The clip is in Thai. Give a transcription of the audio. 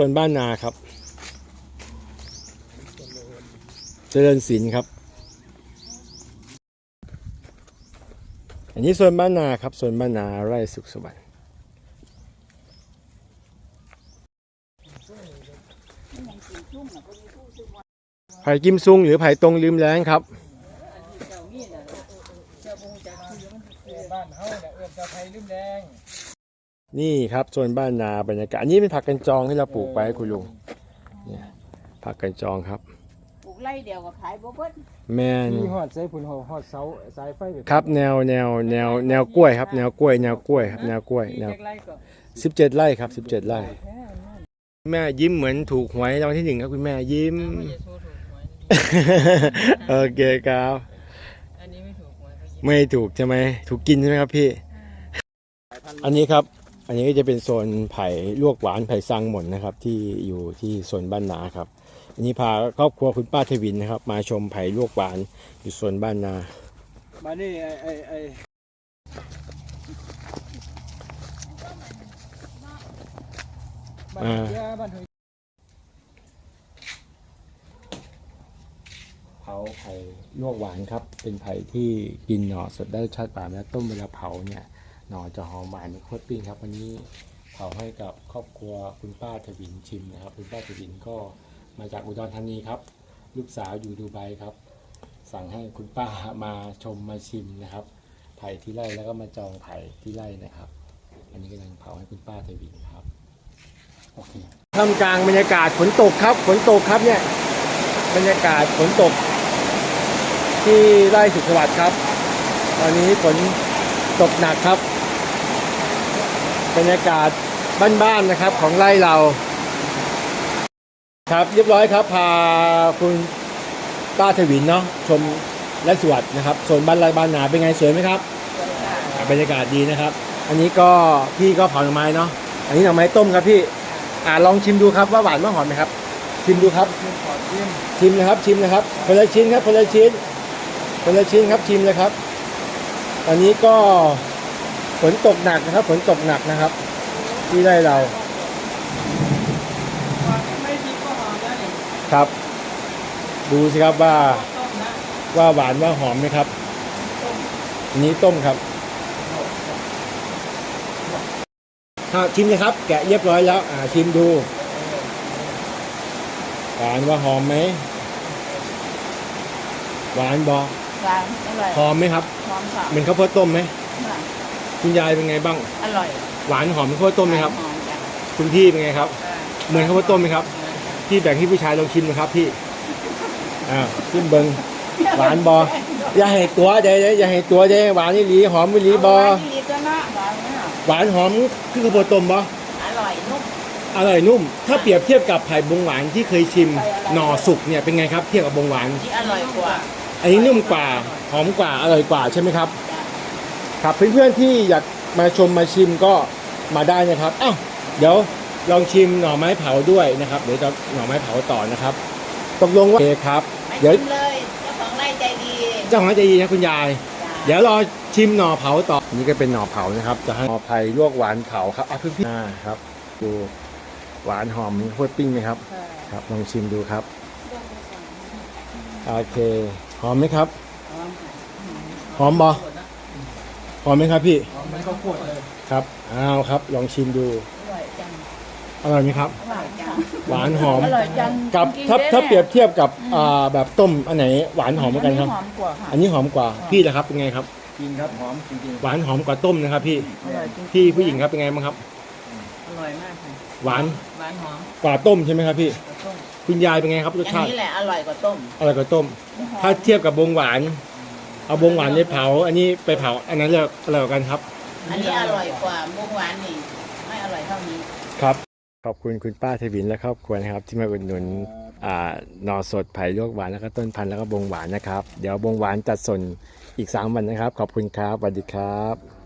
ส่วนบ้านนาครับ เจริญศิลป์ครับ อันนี้ส่วนบ้านนาครับส่วนบ้านนาไร่สุขสวัสดิ์ไผ่กิมซุงหรือไผ่ตรงลืมแรงครับบ้านเฮาเนี่ยเอื้อนตะไคร้ลืมแดง นี่ครับโซนบ้านนาบรรยากาศอันนี้เป็นผักกันจองที่เราปลูกไว้ให้คุณลุงเนี่ยผักกันจองครับปลูกไร่เดียวก็ขายบ่เบิดแมนมีฮอดใส่พุ่นฮอดฮอดเสาสายไฟไปครับแนวแนวแนวแนวกล้วยครับแนวกล้วยแนวกล้วยครับแนวกล้วยแนวเล็กไรก็สิบเจ็ดไร่ครับสิบเจ็ดไร่แม่ยิ้มเหมือนถูกหวยรางวัลที่หนึ่งครับคุณแม่ยิ้มไม่จะสู้ถูกหวยโอเคครับอันนี้ไม่ถูกหวยเขาหยิบไม่ถูกใช่ไหมถูกกินใช่ไหมครับพี่ อันนี้ครับ อันนี้ก็จะเป็นโซนไผ่ลวกหวานไผ่ซังหม่นนะครับ ที่อยู่ที่โซนบ้านนาครับอันนี้พาครอบครัวคุณป้าทวินนะครับ มาชมไผ่ลวกหวานอยู่โซนบ้านนา มานี่ไอ้ไอ้ไอ้บ้านอ่าเรือบ้านเฮยเผาไผ่ลวกหวานครับ เป็นไผ่ที่กินหน่อสดได้รสชาติหวานและต้มเวลาเผาเนี่ย หน่อจะหอมหวานโคตรปิ้งครับวันนี้เผาให้กับครอบครัวคุณป้าทวินชิมนะครับ คุณป้าทวินก็มาจากอุดรธานีครับ ลูกสาวอยู่ดูไบครับ สั่งให้คุณป้ามาชมมาชิมนะครับ ไผ่ที่ไร่แล้วก็มาจองไผ่ที่ไร่นะครับ อันนี้กำลังเผาให้คุณป้าทวินครับโอเคท่ามกลางบรรยากาศฝนตกครับฝนตกครับเนี่ยบรรยากาศฝนตก ที่ไร่สุขสวัสดิ์ครับ ตอนนี้ฝนตกหนักครับ บรรยากาศบ้านๆนะครับของไร่เรา ครับเรียบร้อยครับพาคุณป้าทวินเนาะชมไร่สวนนะครับโซนบ้านไร่บ้านนาเป็นไงสวยไหมครับบรรยากาศดีนะครับ อันนี้ก็พี่ก็เผาหน่อไม้เนาะอันนี้หน่อไม้ต้มครับพี่อ่าลองชิมดูครับว่าหวานว่าหอมไหมครับ ชิมดูครับชิมนะครับชิมนะครับคนละชิ้นครับคนละชิ้นคนละชิ้นครับชิมเลยครับตอนนี้ก็ ฝนตกหนักนะครับ ฝนตกหนักนะครับ ที่ได้เราไม่ดีก็หอมแล้วนี่ครับ ดูสิครับว่าต้มนะว่าหวานว่าหอมไหมครับอันนี้ต้มครับถ้าชิมนะครับ แกะเรียบร้อยแล้ว อ่าชิมดูหวานว่าหอมไหมหวานบอหวานอร่อยหอมไหมครับหอมค่ะเหมือนข้าวโพดต้มไหม คุณยายเป็นไงบ้าง อร่อยหวานหอมเหมือนข้าวโพดต้มไหมครับ หอมจ้ะคุณพี่เป็นไงครับเออเหมือนข้าวโพดต้มไหมครับ พี่แบ่งให้ผู้ชายลองชิมนะครับพี่อ่าชิมเบิงหวานบออย่าให้ตัวใจเด้อย่าให้ตัวใจหวานนี่หลีหอมนี่หลีบอหวานดีตัวเนาะหวานเนาะหวานหอมคือข้าวโพดต้มบออร่อยนุ่มอร่อยนุ่ม ถ้าเปรียบเทียบกับไผ่บงหวานที่เคยชิมหน่อสุกเนี่ยเป็นไงครับ เทียบกับบงหวานที่อร่อยกว่าอันนี้นุ่มกว่าหอมกว่าอร่อยกว่าใช่ไหมครับจ้ะ ครับเพื่อนๆที่อยากมาชมมาชิมก็มาได้นะครับอ้าวเดี๋ยวลองชิมหน่อไม้เผาด้วยนะครับเดี๋ยวจะหน่อไม้เผาต่อนะครับตกลงว่าโอเคครับไม่เดี๋ยวชิมเลยเจ้าของไร่ใจดีเจ้าของร้านใจดีนะคุณยายจ้ะเดี๋ยวรอชิมหน่อเผาต่อนี่ก็เป็นหน่อเผานะครับ จะให้หน่อไผ่ลวกหวานเผาครับอะเพื่อนๆอ่าครับ ดูหวานหอมโคตรปิ้งไหมครับเออครับลองชิมดูครับโอเคหอมไหมครับหอมค่ะหอมบอ หอมไหมครับพี่หอมเหมันข้าวโพดเลยครับอ้าวครับ ลองชิมดูอร่อยจังอร่อยไหมครับ อร่อยจังหวานหอมอร่อยจังกับจริงๆถ้าด้ถ้านี่เปรียบเทียบกับอ่าแบบต้มอันไหนหวานหอมเหมือนกันครับ หอมกว่าค่ะอันนี้หอมกว่าพี่นะครับเป็นไงครับ จริงครับหอมจริงหวานหอมกว่าต้มนะครับ พี่อร่อยจริงๆพี่ผู้หญิงครับเป็นไงบ้างครับ อร่อยมากค่ะหวานหวานหอมกว่าต้มใช่ไหมครับพี่กระต้มคุณยายเป็นไงครับรสอย่างชาตินี้แหละอร่อยกว่าต้มอร่อยกว่าต้ม ถ้าเทียบกับบงหวาน เอาบงหวานไปเผา อันนี้ไปเผา อันนั้นเลือกอร่อยกว่ากันครับ อันนี้อร่อยกว่ามุกหวานนี่ไม่อร่อยเท่านี้ครับ ขอบคุณคุณป้าเทวินและครอบครัวนะครับ ที่มาอุดหนุนอ่าหน่อสดไผ่ลวกหวานแล้วก็ต้นพันธุ์แล้วก็บงหวานนะครับ เดี๋ยวบงหวานจัดส่วนอีก 3 วันนะครับ ขอบคุณครับสวัสดีครับ